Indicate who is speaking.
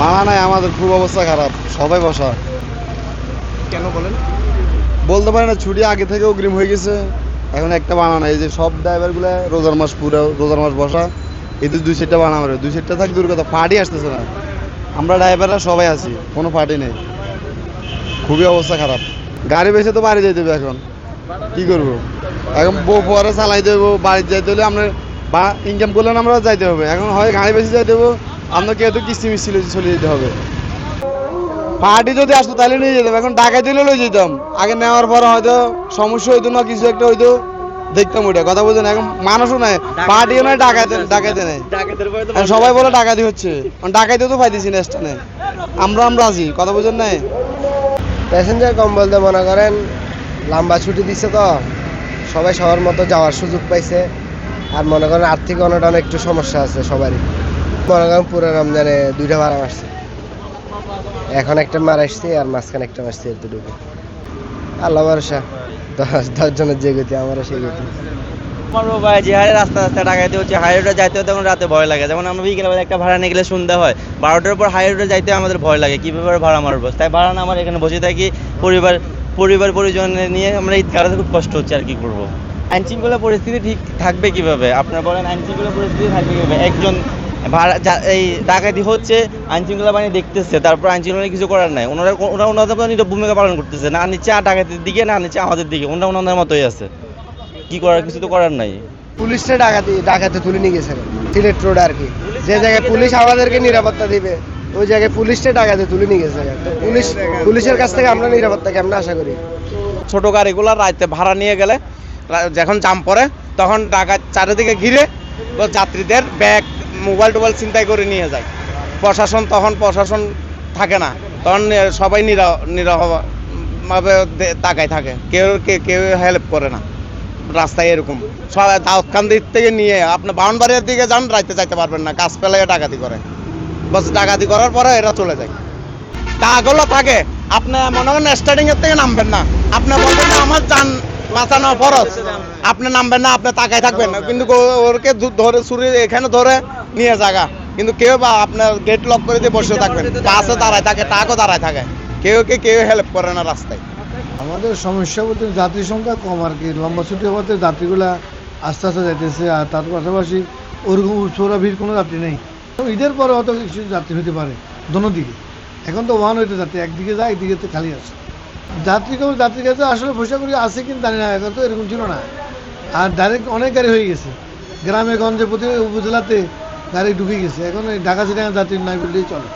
Speaker 1: বানা নাই আমাদের খুব অবস্থা খারাপ সবাই বসা।
Speaker 2: কেন বলেন?
Speaker 1: বলতে পারি না ছুটি আগে থেকে অগ্রিম হয়ে গেছে। এখন একটা বানা নাই যে সব ড্রাইভারগুলো রোজার মাস পুরো রোজার মাস বসা। এতে দুই সেটটা বানা মারে দুই সেটটা থাক দূর কথা পার্টি আসতেছে না। আমরা ড্রাইভাররা সবাই আছি কোনো পার্টি নেই। খুবই অবস্থা খারাপ। গাড়ি বেছে তো বাড়ি যেতে হবে এখন। কি করব? এখন বউ পরে চালাই দেবো বাড়ি যাইতে হলে আমরা বা ইনকাম করলে আমরা যাইতে হবে। এখন হয় গাড়ি বেশি যাইতে হবে আপনাকে এত কিস্তি মিস্তি লইতে চলে যেতে হবে। পার্টি যদি আসতো তাহলে নিয়ে যেতাম এখন ডাকাই দিলে লই যেতাম। আগে নেওয়ার পর হয়তো সমস্যা হইতো না কিছু একটা হইতো দেখতাম ওইটা কথা বলছেন এখন মানুষও নাই পার্টিও নাই ডাকাইতে ডাকাইতে নেই। সবাই বলে ডাকাতি হচ্ছে এখন ডাকাইতেও তো পাইতেছি না স্টানে আমরা আমরা আছি কথা বুঝেন নাই?
Speaker 3: প্যাসেঞ্জার কম বলতে মনে করেন লম্বা ছুটি দিচ্ছে তো সবাই সবার মতো যাওয়ার সুযোগ পাইছে। আর মনে করেন আর্থিক অনটন একটু সমস্যা আছে সবারই। মনে করেন পুরো রমজানে দুইটা ভাড়া মারছে। এখন একটা মার আসছে আর মাঝখানে একটা মারছে এতটুকু আল্লাহ ভরসা, দশ দশ জনের যে গতি, আমারও সেই গতি।
Speaker 4: আমার ভাই যে হারে রাস্তা রাস্তা টাকাইতে হচ্ছে হাই রোডে যাইতে তখন রাতে ভয় লাগে। যেমন আমরা বিকেলে বেলা একটা ভাড়া নিয়ে গেলে সন্ধ্যা হয়, বারোটার পর হাই রোডে যাইতে আমাদের ভয় লাগে, কীভাবে ভাড়া মারবো? তাই ভাড়া না আমার এখানে বসে থাকি, পরিবার পরিবার পরিজন নিয়ে আমরা ঈদ কাটাতে খুব কষ্ট হচ্ছে আর কি করব। আইন শৃঙ্খলা পরিস্থিতি ঠিক থাকবে কীভাবে? আপনার বলেন, আইন শৃঙ্খলা পরিস্থিতি থাকবে কীভাবে? একজন ভাড়া এই ডাকাতি হচ্ছে আইন শৃঙ্খলা বাহিনী দেখতেছে তারপর আইন শৃঙ্খলা কিছু করার নাই। ওনারা ওনারা ওনাদের মতো নিজের ভূমিকা পালন করতেছে। না নিচ্ছে আর ডাকাতির দিকে না নিচ্ছে আমাদের দিকে। ওনারা ওনাদের মতোই আছে। কি করার কিছু তো করার নাই।
Speaker 3: পুলিশটা ডাকাতি ডাকাতে তুলে নিয়ে গেছে। সিলেট রোড আর কি। যে জায়গায় পুলিশ আমাদেরকে নিরাপত্তা দিবে ওই জায়গায় পুলিশটা ডাকাতে তুলে নিয়ে গেছে। পুলিশ পুলিশের কাছ থেকে আমরা নিরাপত্তা কেমন আশা করি?
Speaker 5: ছোট গাড়িগুলো রাতে ভাড়া নিয়ে গেলে যখন জাম পড়ে তখন ডাকাত চারিদিকে ঘিরে যাত্রীদের ব্যাগ মোবাইল টোবাইল চিন্তাই করে নিয়ে যায়। প্রশাসন তখন প্রশাসন থাকে না। তখন সবাই নিরা নিরভাবে তাকায় থাকে। কেউ কেউ হেল্প করে না। রাস্তায় এরকম। সবাই দাউদকান্দির থেকে নিয়ে আপনি বাউনবাড়ির দিকে যান, রাইতে যাইতে পারবেন না। গাছ পেলে ডাকাতি করে। বস, ডাকাতি করার পরে এরা চলে যায়। টাকাগুলো থাকে। আপনি মনে করেন স্টার্টিং এর থেকে নামবেন না। আপনি বলবেন আমার যান বাঁচানো ফরজ। আপনি নামবেন না, আপনি তাকায় থাকবেন। না কিন্তু ওরকে ধরে ছুরি এখানে ধরে নিয়ে জায়গা কিন্তু কেউ বা আপনার গেট লক করে দিয়ে বসে থাকবেন। বাসে দাঁড়ায় থাকে টাকও দাঁড়ায় থাকে। কেউ কে কেউ হেল্প করে না রাস্তায়।
Speaker 6: আমাদের সমস্যা বলতে যাত্রী সংখ্যা কম আর কি। লম্বা ছুটি হওয়াতে যাত্রীগুলা আস্তে আস্তে যাইতেছে আর তার পাশাপাশি ওরকম উৎসরা ভিড় কোনো যাত্রী নেই। ঈদের পরে হয়তো কিছু যাত্রী হতে পারে, দোনো দিকে। এখন তো ওয়ান হইতে যাত্রী একদিকে যায় একদিকে খালি আছে। যাত্রী কেউ যাত্রীর কাছে আসলে পয়সা করি আছে কিন্তু জানি না এখন তো এরকম ছিল না। আর ডাইরেক্ট অনেক গাড়ি হয়ে গেছে। গ্রামে, গঞ্জে, প্রতি উপজেলাতে গাড়ি ঢুকে গেছে। এখন ঢাকা সিটি যাত্রী নাই বললেই চলে।